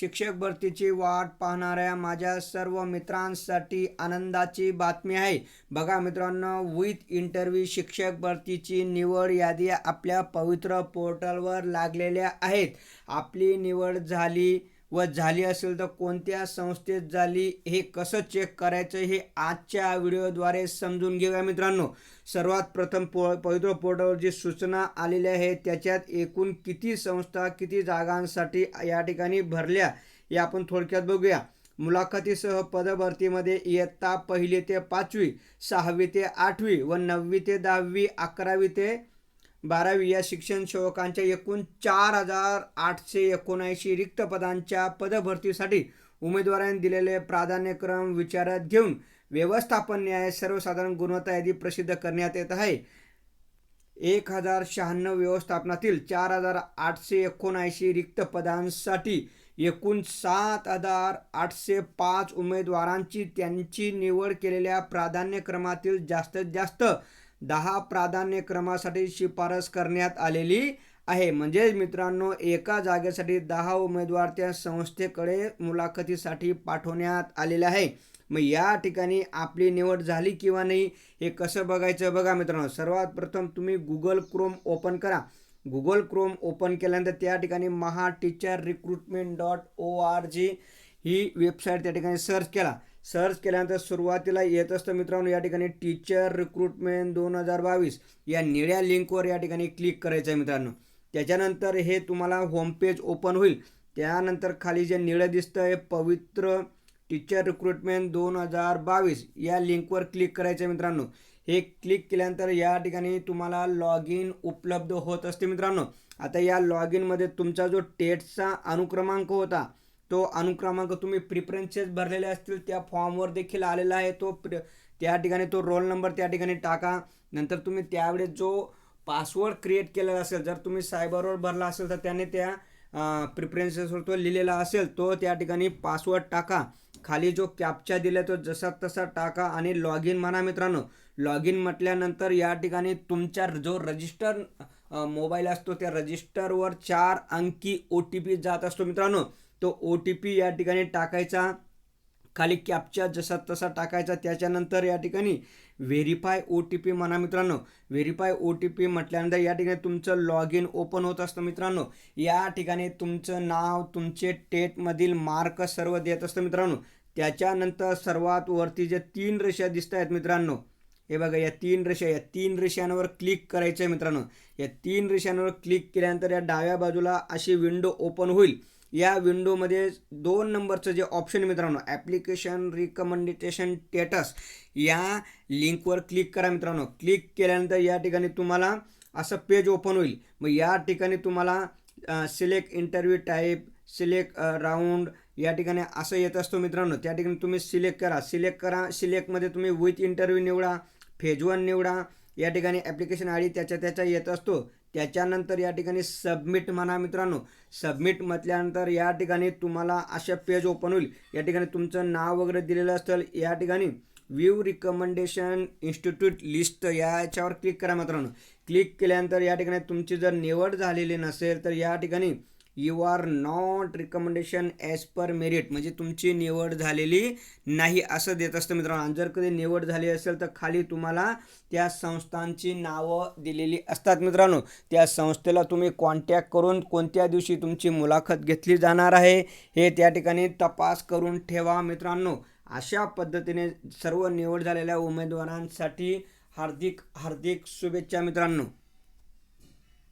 शिक्षक भरतीची वाट पाहणाऱ्या माझ्या सर्व मित्रांसाठी आनंदाची बातमी आहे. बघा मित्रांनो विथ इंटरव्ह्यू शिक्षक भरतीची निवड यादी आपल्या पवित्र पोर्टलवर लागलेल्या आहेत. आपली निवड झाली व झाली असेल तर कोणत्या संस्थेत झाली हे कसं चेक करायचं हे आजच्या व्हिडिओद्वारे समजून घेऊया मित्रांनो. सर्वात प्रथम पो पवित्र पोर्टलवर जी सूचना आलेल्या आहेत त्याच्यात एकूण किती संस्था किती जागांसाठी या ठिकाणी भरल्या हे आपण थोडक्यात बघूया. मुलाखतीसह पदभरतीमध्ये इयत्ता पहिली ते पाचवी सहावी ते आठवी व नववी ते दहावी अकरावी ते बारावी या शिक्षण सेवकांच्या एकूण चार हजार आठशे एकोणऐंशी रिक्त पदांच्या पदभरतीसाठी उमेदवारांनी दिलेले प्राधान्यक्रम विचारात घेऊन व्यवस्थापन न्याय सर्वसाधारण गुणवत्ता यादी प्रसिद्ध करण्यात येत आहे. एक हजार शहाण्णव व्यवस्थापनातील चार हजार आठशे एकोणऐंशी रिक्त पदांसाठी एकूण सात हजार आठशे पाच उमेदवारांची त्यांची निवड केलेल्या प्राधान्यक्रमातील जास्तीत जास्त दहा प्राधान्यक्रमासाठी शिफारस करण्यात आलेली आहे. म्हणजेच मित्रांनो एका जागेसाठी दहा उमेदवार त्या संस्थेकडे मुलाखतीसाठी पाठवण्यात आलेले आहे. मग या ठिकाणी आपली निवड झाली किंवा नाही हे कसं बघायचं बघा मित्रांनो. सर्वात प्रथम तुम्ही गुगल क्रोम ओपन करा. गुगल क्रोम ओपन केल्यानंतर त्या ठिकाणी Maha teacher recruitment dot O R G ही वेबसाईट त्या ठिकाणी सर्च केला. सर्च केल्यानंतर सुरुवातीला येत असतं मित्रांनो या ठिकाणी टीचर रिक्रुटमेंट दोन हजार बावीस. या निळ्या लिंकवर या ठिकाणी क्लिक करायचं आहे मित्रांनो. त्याच्यानंतर हे तुम्हाला होमपेज ओपन होईल. त्यानंतर खाली जे निळं दिसतं हे पवित्र टीचर रिक्रुटमेंट दोन हजार बावीस. या लिंकवर क्लिक करायचं आहे मित्रांनो. हे क्लिक केल्यानंतर या ठिकाणी तुम्हाला लॉग इन उपलब्ध होत असते मित्रांनो. आता या लॉग इनमध्ये तुमचा जो टेटचा अनुक्रमांक होता तो अनुक्रमांक तुम्ही प्रिफरन्सेस भरलेले असतील त्या फॉर्मवर देखील आलेला आहे तो. प्र त्या ठिकाणी तो रोल नंबर त्या ठिकाणी टाका. नंतर तुम्ही त्यावेळेस जो पासवर्ड क्रिएट केलेला असेल जर तुम्ही सायबरवर भरला असेल तर त्याने त्या प्रिफरन्सेसवर तो लिहिलेला असेल तो त्या ठिकाणी पासवर्ड टाका. खाली जो कॅपचा दिला तो जसा तसा टाका आणि लॉग इन म्हणा मित्रांनो. लॉग इन म्हटल्यानंतर या ठिकाणी तुमच्या जो रजिस्टर मोबाईल असतो त्या रजिस्टरवर चार अंकी ओ टी पी जात असतो मित्रांनो. तो ओ टी पी या ठिकाणी टाकायचा. खाली कॅपचा जसा तसा टाकायचा. त्याच्यानंतर या ठिकाणी व्हेरीफाय ओ टी पी म्हणा मित्रांनो. व्हेरीफाय ओ टी पी म्हटल्यानंतर या ठिकाणी तुमचं लॉग इन ओपन होत असतं मित्रांनो. या ठिकाणी तुमचं नाव तुमचे टेटमधील मार्क सर्व देत असतं मित्रांनो. त्याच्यानंतर सर्वात वरती जे तीन रेषा दिसत आहेत मित्रांनो. हे बघा या तीन रेषा या तीन रेषांवर क्लिक करायचं आहे मित्रांनो. या तीन रेषांवर क्लिक केल्यानंतर या डाव्या बाजूला अशी विंडो ओपन होईल. या विंडोमध्ये दोन नंबरचं जे ऑप्शन मित्रांनो ॲप्लिकेशन रिकमेंडेशन स्टेटस या लिंकवर क्लिक करा मित्रांनो. क्लिक केल्यानंतर या ठिकाणी तुम्हाला असं पेज ओपन होईल. मग या ठिकाणी तुम्हाला select interview type select round या ठिकाणी असं येत असतो मित्रांनो. त्या ठिकाणी तुम्ही सिलेक्ट करा. सिलेक्ट करा. सिलेक्टमध्ये तुम्ही विथ इंटरव्ह्यू निवडा फेज वन निवडा या ठिकाणी ॲप्लिकेशन आय डी त्याच्या त्याच्या येत असतो. त्याच्यानंतर या ठिकाणी सबमिट म्हणा मित्रांनो. सबमिट म्हटल्यानंतर या ठिकाणी तुम्हाला अशा पेज ओपन होईल. या ठिकाणी तुमचं नाव वगैरे दिलेलं असेल या ठिकाणी व्ह्यू रिकमेंडेशन इन्स्टिट्यूट लिस्ट याच्यावर क्लिक करा मित्रांनो. क्लिक केल्यानंतर या ठिकाणी तुमची जर निवड झालेली नसेल तर या ठिकाणी you are not recommendation as per merit म्हणजे तुमची निवड झालेली नाही असं देत असतं मित्रांनो. जर कधी निवड झाली असेल तर खाली तुम्हाला त्या संस्थांची नावं दिलेली असतात मित्रांनो. त्या संस्थेला तुम्ही कॉन्टॅक्ट करून कोणत्या दिवशी तुमची मुलाखत घेतली जाणार आहे हे त्या ठिकाणी तपास करून ठेवा मित्रांनो. अशा पद्धतीने सर्व निवड झालेल्या उमेदवारांसाठी हार्दिक हार्दिक शुभेच्छा मित्रांनो.